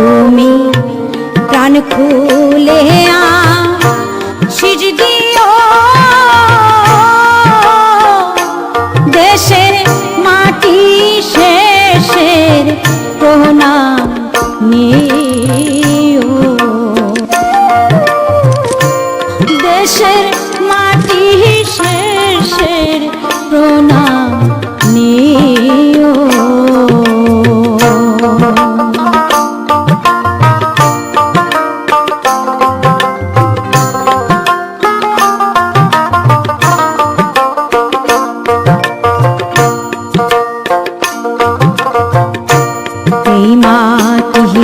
তুমি প্রাণ খুলে শির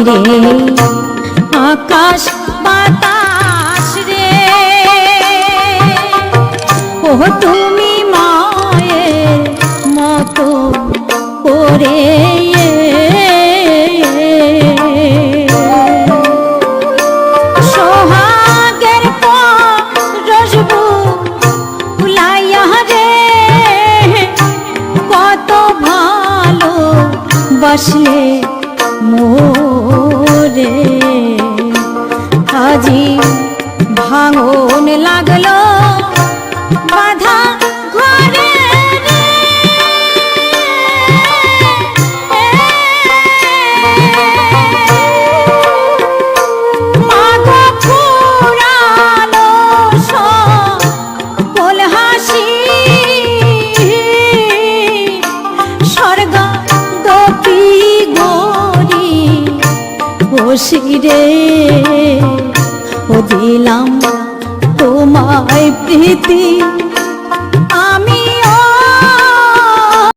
রে আকাশ বাতাস রে। ও তুমি মায়ের মতো করে বাসলে মোরে আজি ভাঙন লাগল বাধা ঘরে স্বর্গ গোপী গরি বসি রে ও দিলাম তোমায় প্রীতি